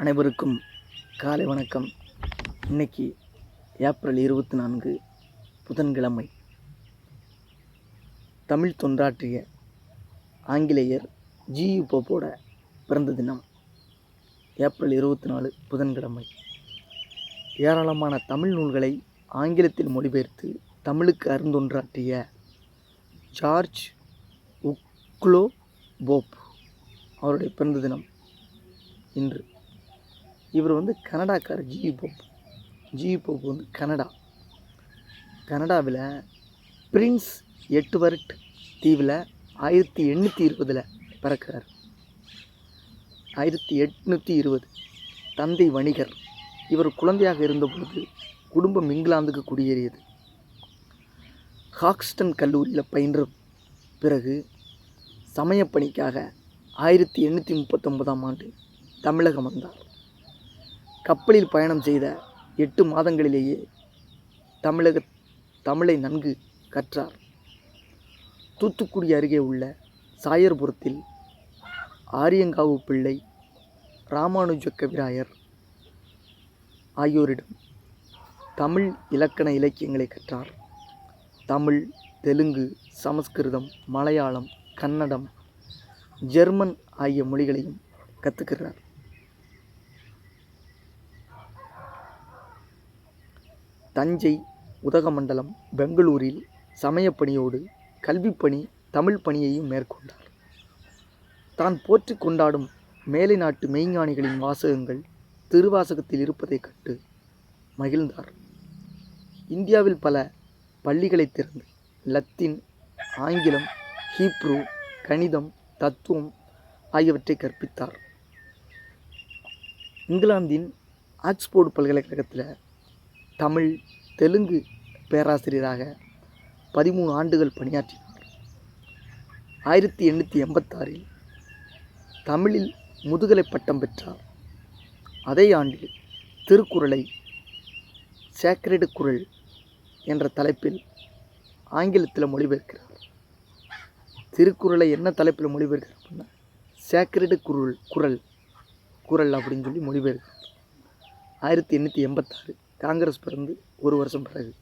அனைவருக்கும் காலை வணக்கம். இன்னைக்கு ஏப்ரல் இருபத்தி நான்கு புதன்கிழமை. தமிழ் தொண்டாற்றிய ஆங்கிலேயர் ஜியு போப்போட பிறந்த தினம் ஏப்ரல் இருபத்தி நாலு புதன்கிழமை. ஏராளமான தமிழ் நூல்களை ஆங்கிலத்தில் மொழிபெயர்த்து தமிழுக்கு அருந்தொன்றாற்றிய ஜார்ஜ் உக்லோ போப் அவருடைய பிறந்த தினம் இன்று. இவர் வந்து கனடாக்காரர் G V Pope G Pope வந்து கனடா. கனடாவில் பிரின்ஸ் எட்டுவர்ட் தீவில் ஆயிரத்தி எண்ணூற்றி இருபதில் பிறக்கிறார். ஆயிரத்தி எட்நூற்றி இருபது. தந்தை வணிகர். இவர் குழந்தையாக இருந்தபொழுது குடும்பம் இங்கிலாந்துக்கு குடியேறியது. ஹாக்ஸ்டன் கல்லூரியில் பயின்ற பிறகு சமயப்பணிக்காக ஆயிரத்தி எண்ணூற்றி முப்பத்தொன்பதாம் ஆண்டு தமிழகம் வந்தார். கப்பலில் பயணம் செய்த எட்டு மாதங்களிலேயே தமிழக தமிழை நன்கு கற்றார். தூத்துக்குடி அருகே உள்ள சாயர்புரத்தில் ஆரியங்காவு பிள்ளை ராமானுஜ கவிராயர் ஆகியோரிடம் தமிழ் இலக்கண இலக்கியங்களை கற்றார். தமிழ் தெலுங்கு சமஸ்கிருதம் மலையாளம் கன்னடம் ஜெர்மன் ஆகிய மொழிகளையும் கற்றுக்கிறார் தஞ்சை உதகமண்டலம் பெங்களூரில் சமயப்பணியோடு கல்விப்பணி தமிழ் பணியையும் மேற்கொண்டார். தான் போற்றி கொண்டாடும் மேலை நாட்டு மெய்ஞானிகளின் வாசகங்கள் திருவாசகத்தில் இருப்பதைக் கண்டு மகிழ்ந்தார். இந்தியாவில் பல பள்ளிகளை திறந்து லத்தீன் ஆங்கிலம் ஹீப்ரு கணிதம் தத்துவம் ஆகியவற்றை கற்பித்தார். இங்கிலாந்தின் ஆக்ஸ்போர்டு பல்கலைக்கழகத்தில் தமிழ் தெலுங்கு பேராசிரியராக பதிமூணு ஆண்டுகள் பணியாற்றினார். ஆயிரத்தி எண்ணூற்றி எண்பத்தாறில் தமிழில் முதுகலை பட்டம் பெற்றார். அதே ஆண்டில் திருக்குறளை சேக்ரடு குரல் என்ற தலைப்பில் ஆங்கிலத்தில் மொழிபெயர்க்கிறார். திருக்குறளை என்ன தலைப்பில் மொழிபெயர்க்கிறார் அப்படின்னா சேக்ரெடு குரல் குரல் குரல் அப்படின்னு சொல்லி மொழிபெயர்க்கிறார். ஆயிரத்தி எண்ணூற்றி எண்பத்தாறு காங்கிரஸ் பிறந்து ஒரு வருஷம் பிறகு.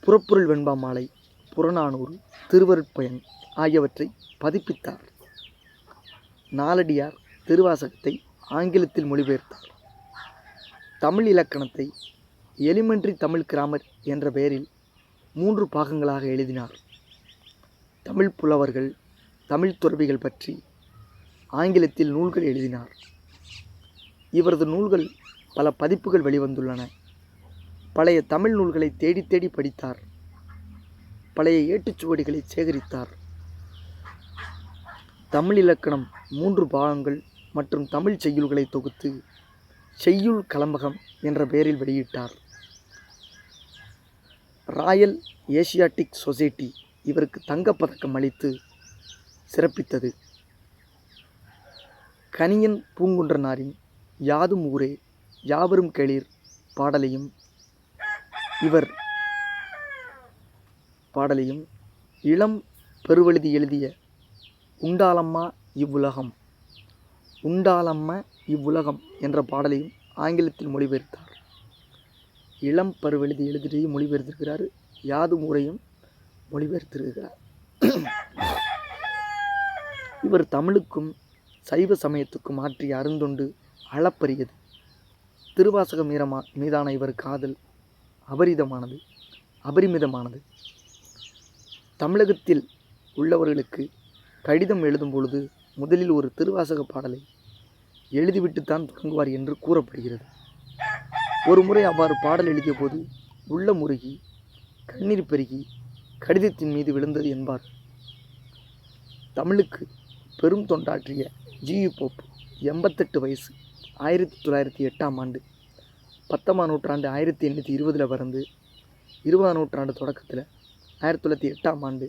புறப்பொருள் வெண்பா மாலை புறநானூறு திருவருட்பயன் ஆகியவற்றை பதிப்பித்தார். நாலடியார் திருவாசகத்தை ஆங்கிலத்தில் மொழிபெயர்த்தார். தமிழ் இலக்கணத்தை எலிமெண்ட்ரி தமிழ் கிராமர் என்ற பெயரில் மூன்று பாகங்களாக எழுதினார். தமிழ் புலவர்கள் தமிழ் துறவிகள் பற்றி ஆங்கிலத்தில் நூல்கள் எழுதினார். இவரது நூல்கள் பல பதிப்புகள் வெளிவந்துள்ளன. பழைய தமிழ் நூல்களை தேடி தேடி படித்தார். பழைய ஏட்டுச்சுவடிகளை சேகரித்தார். தமிழ் இலக்கணம் மூன்று பாகங்கள் மற்றும் தமிழ் செய்யுள்களை தொகுத்து செய்யுள் கலம்பகம் என்ற பெயரில் வெளியிட்டார். ராயல் ஏசியாட்டிக் சொசைட்டி இவருக்கு தங்கப்பதக்கம் அளித்து சிறப்பித்தது. கனியன் பூங்குன்றனாரின் யாதும் ஊரே யாவரும் கேளீர் பாடலையும் இவர் பாடலையும் இளம் பெருவழுதி எழுதிய உண்டாலம்மா இவ்வுலகம் உண்டாலம்ம இவ்வுலகம் என்ற பாடலையும் ஆங்கிலத்தில் மொழிபெயர்த்தார். இளம் பருவெழுதி எழுதியதையும் மொழிபெயர்த்திருக்கிறார் யாது முறையும் மொழிபெயர்த்திருக்கிறார். இவர் தமிழுக்கும் சைவ சமயத்துக்கும் ஆற்றிய அருந்தொண்டு அளப்பரியது. திருவாசக மீரமா மீதான இவர் காதல் அபரிதமானது அபரிமிதமானது. தமிழகத்தில் உள்ளவர்களுக்கு கடிதம் எழுதும் பொழுது முதலில் ஒரு திருவாசக பாடலை எழுதிவிட்டுத்தான் தொடங்குவார் என்று கூறப்படுகிறது. ஒரு முறை அவ்வாறு பாடல் எழுதிய போது உள்ள முருகி கண்ணீர் பெருகி கடிதத்தின் மீது விழுந்தது என்பார். தமிழுக்கு பெரும் தொண்டாற்றிய ஜியு போப் எண்பத்தெட்டு வயசு. ஆயிரத்தி தொள்ளாயிரத்தி எட்டாம் ஆண்டு பத்தொம்பதாம் நூற்றாண்டு ஆயிரத்தி எண்ணூற்றி இருபதில் பிறந்து இருபதாம் நூற்றாண்டு தொடக்கத்தில் ஆயிரத்தி தொள்ளாயிரத்தி எட்டாம் ஆண்டு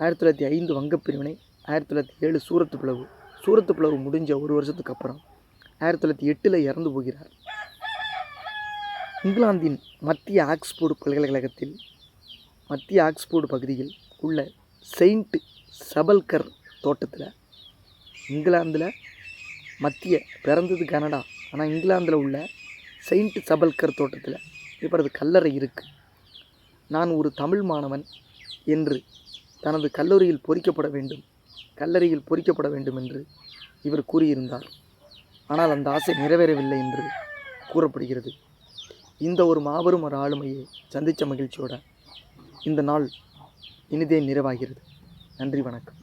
ஆயிரத்தி தொள்ளாயிரத்தி ஐந்து வங்கப்பிரிவினை ஆயிரத்தி தொள்ளாயிரத்தி ஏழு சூரத்து பிளவு சூரத்து பிளவு முடிஞ்ச ஒரு வருஷத்துக்கு அப்புறம் ஆயிரத்தி தொள்ளாயிரத்தி எட்டில் இறந்து போகிறார். இங்கிலாந்தின் மத்திய ஆக்ஸ்போர்டு பல்கலைக்கழகத்தில் மத்திய ஆக்ஸ்போர்டு பகுதியில் உள்ள செயின்ட் சபல்கர் தோட்டத்தில் இங்கிலாந்தில் மத்திய பிறந்தது கனடா. ஆனால் இங்கிலாந்தில் உள்ள செயின்ட் சபல்கர் தோட்டத்தில் இவரது கல்லறை இருக்குது நான் ஒரு தமிழ் மாணவன் என்று தனது கல்லூரியில் பொறிக்கப்பட வேண்டும் கல்லறையில் பொறிக்கப்பட வேண்டும் என்று இவர் கூறியிருந்தார். ஆனால் அந்த ஆசை நிறைவேறவில்லை என்று கூறப்படுகிறது. இந்த ஒரு மாபெரும் ஒரு ஆளுமையை சந்தித்த மகிழ்ச்சியோட இந்த நாள் இனிதே நிறைவாகிறது. நன்றி வணக்கம்.